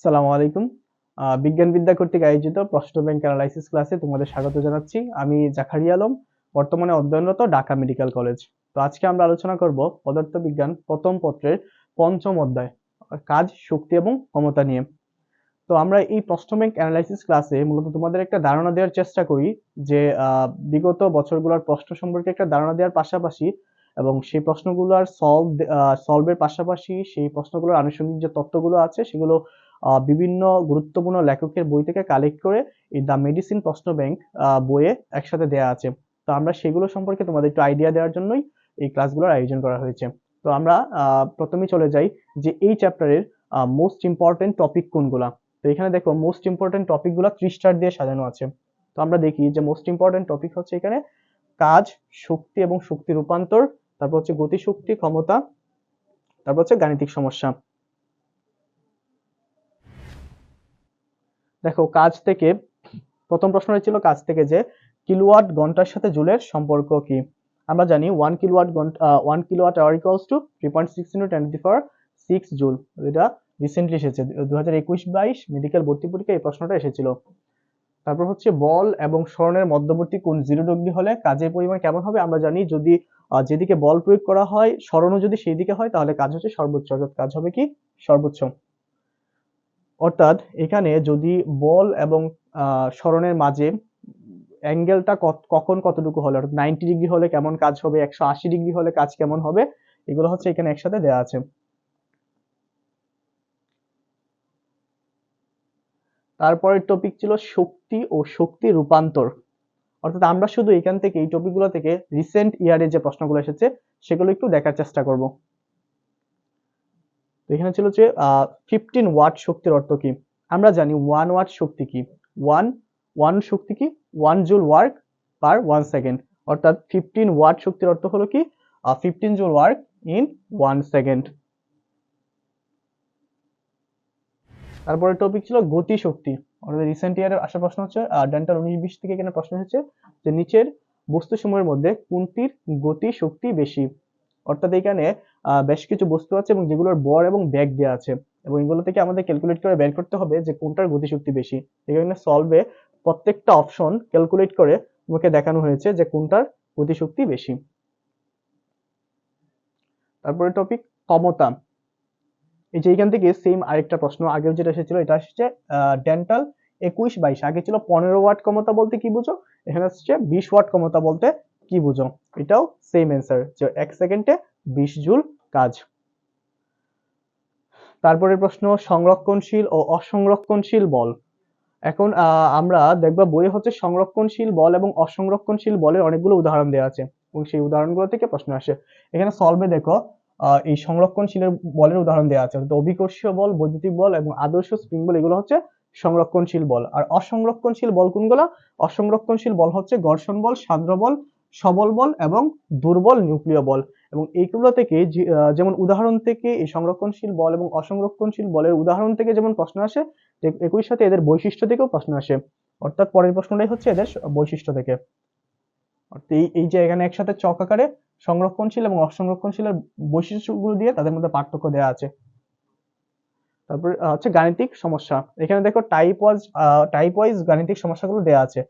সালামু আলাইকুম। বিজ্ঞান বিদ্যা কর্তৃক আয়োজিত প্রশ্ন ব্যাংক অ্যানালাইসিস ক্লাসে তোমাদের স্বাগত জানাচ্ছি। আমি জাকারিয়া আলম, বর্তমানে অধ্যয়নরত ঢাকা মেডিকেল কলেজ। তো আজকে আমরা আলোচনা করব পদার্থবিজ্ঞান প্রথম পত্রের পঞ্চম অধ্যায়, কাজ, শক্তি এবং ক্ষমতা নিয়ে। তো আমরা এই প্রশ্ন ব্যাংক অ্যানালাইসিস ক্লাসে মূলত তোমাদের একটা ধারণা দেওয়ার চেষ্টা করি যে বিগত বছরগুলোর প্রশ্ন সম্পর্কে একটা ধারণা দেওয়ার পাশাপাশি এবং সেই প্রশ্নগুলোর সলভ সলভের পাশাপাশি সেই প্রশ্নগুলোর আনুষঙ্গিক যে তত্ত্বগুলো আছে সেগুলো বিভিন্ন গুরুত্বপূর্ণ লেখকের বই থেকে কালেক্ট করে এই দ্য মেডিসিন প্রশ্ন ব্যাংক বইয়ে একসাথে দেওয়া আছে। তো আমরা সেগুলো সম্পর্কে তোমাদের একটু আইডিয়া দেওয়ার জন্যই এই ক্লাসগুলোর আয়োজন করা হয়েছে। তো আমরা আহ, প্রথমেই চলে যাই যে এই চ্যাপ্টারের মোস্ট ইম্পর্টেন্ট টপিক কোনগুলা? তো এখানে দেখো মোস্ট ইম্পর্টেন্ট টপিকগুলো ত্রিশ চার দিয়ে সাজানো আছে। তো আমরা দেখি যে মোস্ট ইম্পর্টেন্ট টপিক হচ্ছে এখানে কাজ শক্তি এবং শক্তি রূপান্তর তারপর হচ্ছে গতিশক্তি ক্ষমতা তারপর হচ্ছে গাণিতিক সমস্যা। দেখো, কাজ থেকে, প্রথম প্রশ্নটা ছিল কাজ থেকে যে কিলোওয়াট ঘণ্টার সাথে জুলের সম্পর্ক কি? আমরা জানি ওয়ান কিলোওয়াট ঘণ্টা one kilowatt hour equals to three point six into ten power six joule এটা রিসেন্টলি এসেছে দু হাজার একুশ বাইশ মেডিকেল ভর্তি পরীক্ষা এই প্রশ্নটা এসেছিল। তারপর হচ্ছে বল এবং স্মরণের মধ্যবর্তী কোন জিরো ডিগ্রি হলে কাজের পরিমাণ কেমন হবে? আমরা জানি যদি যেদিকে বল প্রয়োগ করা হয় স্মরণও যদি সেই দিকে হয়, তাহলে কাজ হচ্ছে সর্বোচ্চ। অর্থাৎ কাজ হবে কি? সর্বোচ্চ। অর্থাৎ এখানে যদি বল এবং স্মরণের মাঝে অ্যাঙ্গেলটা কখন কতটুকু হলে? অর্থাৎ নাইনটি ডিগ্রি হলে কেমন কাজ হবে? একশো আশি ডিগ্রি হলে কাজ কেমন হবে? এগুলো হচ্ছে এখানে একসাথে দেওয়া আছে। তারপরের টপিক ছিল শক্তি ও শক্তি রূপান্তর। অর্থাৎ আমরা শুধু এখান থেকে, এই টপিকগুলো থেকে রিসেন্ট ইয়ারে যে প্রশ্নগুলো এসেছে, সেগুলো একটু দেখার চেষ্টা করব। এখানে ছিল যে ফিফটিন ওয়াট শক্তির অর্থ কি? আমরা জানি ওয়ান ওয়াট শক্তি কি? ওয়ান ওয়ান শক্তি কি? One joule work per one second অর্থাৎ ফিফটিন ওয়াট শক্তির অর্থ হলো কি? Fifteen joule work in one second তারপরে টপিক ছিল গতি শক্তি। অর্থাৎ রিসেন্ট ইয়ারের আসা প্রশ্ন হচ্ছে ডেন্টাল উনিশ বিশ থেকে এখানে প্রশ্ন হচ্ছে যে নিচের বস্তুসমূহের মধ্যে কোনটির গতি শক্তি বেশি? অর্থাৎ এখানে বেশ কিছু বস্তু আছে এবং যেগুলোর বর এবং ব্যাগ দেওয়া আছে। এবং এগুলো থেকে আমাদের ক্যালকুলেট করে বের করতে হবে যে কোনটার গতিশক্তি বেশি। এখানে সলভে প্রত্যেকটা অপশন ক্যালকুলেট করে তোমাকে দেখানো হয়েছে যে কোনটার গতিশক্তি বেশি। তারপরে টপিক ক্ষমতা। এই যে এখান থেকে সেম আরেকটা প্রশ্ন, আগেও যেটা এসেছিল এটা আসছে ডেন্টাল একুশ বাইশ। আগে ছিল পনেরো ওয়াট ক্ষমতা বলতে কি বুঝো? এখানে আসছে বিশ ওয়াট ক্ষমতা বলতে কি বুঝো? এটাও সেম অ্যান্সার যে এক সেকেন্ডে বিশ জুল কাজ। তারপরের প্রশ্ন, সংরক্ষণশীল ও অসংরক্ষণশীল বল। এখন আমরা দেখবা বইয়ে হচ্ছে সংরক্ষণশীল বল এবং অসংরক্ষণশীল বলের অনেকগুলো উদাহরণ দেওয়া আছে এবং সেই উদাহরণগুলো থেকে প্রশ্ন আসে। এখানে সলভে দেখো এই সংরক্ষণশীলের বলের উদাহরণ দেওয়া আছে। অর্থাৎ অভিকর্ষীয় বল, বৈদ্যুতিক বল এবং আদর্শ স্প্রিং বল, এগুলো হচ্ছে সংরক্ষণশীল বল। আর অসংরক্ষণশীল বল কোনগুলো? অসংরক্ষণশীল বল হচ্ছে ঘর্ষণ বল, সান্দ্র বল, সবল বল এবং দুর্বল নিউক্লিয় বল। এবং এইগুলো থেকে যেমন উদাহরণ থেকে এই সংরক্ষণশীল বল এবং অসংরক্ষণশীল বলের উদাহরণ থেকে যেমন প্রশ্ন আসে একই সাথে এদের বৈশিষ্ট্য থেকেও প্রশ্ন আসে। অর্থাৎ পরের প্রশ্নটাই হচ্ছে এদের বৈশিষ্ট্য থেকে। এই এই যে এখানে একসাথে চক আকারে সংরক্ষণশীল এবং অসংরক্ষণশীলের বৈশিষ্ট্যগুলো দিয়ে তাদের মধ্যে পার্থক্য দেওয়া আছে। তারপর হচ্ছে গাণিতিক সমস্যা। এখানে দেখো টাইপ ওয়াইজ টাইপ ওয়াইজ গাণিতিক সমস্যাগুলো দেওয়া আছে।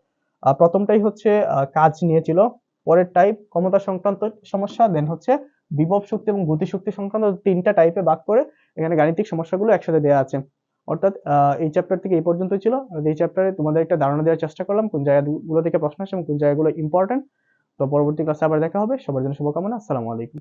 প্রথমটাই হচ্ছে কাজ নিয়েছিল। পরের টাইপ ক্ষমতা সংক্রান্ত সমস্যা দেন হচ্ছে বিভব শক্তি এবং গতিশক্তি সংক্রান্ত তিনটা টাইপে ভাগ করে এখানে গাণিতিক সমস্যাগুলো একসাথে দেওয়া আছে। অর্থাৎ এই চ্যাপ্টার থেকে এই পর্যন্তই ছিল। এই চ্যাপ্টারে তোমাদের একটা ধারণা দেওয়ার চেষ্টা করলাম, কোন জায়গাগুলো থেকে প্রশ্ন আসে এবং কোন জায়গাগুলো ইম্পর্টেন্ট তো পরবর্তী ক্লাসে আবার দেখা হবে। সবার জন্য শুভকামনা। আসসালামু আলাইকুম।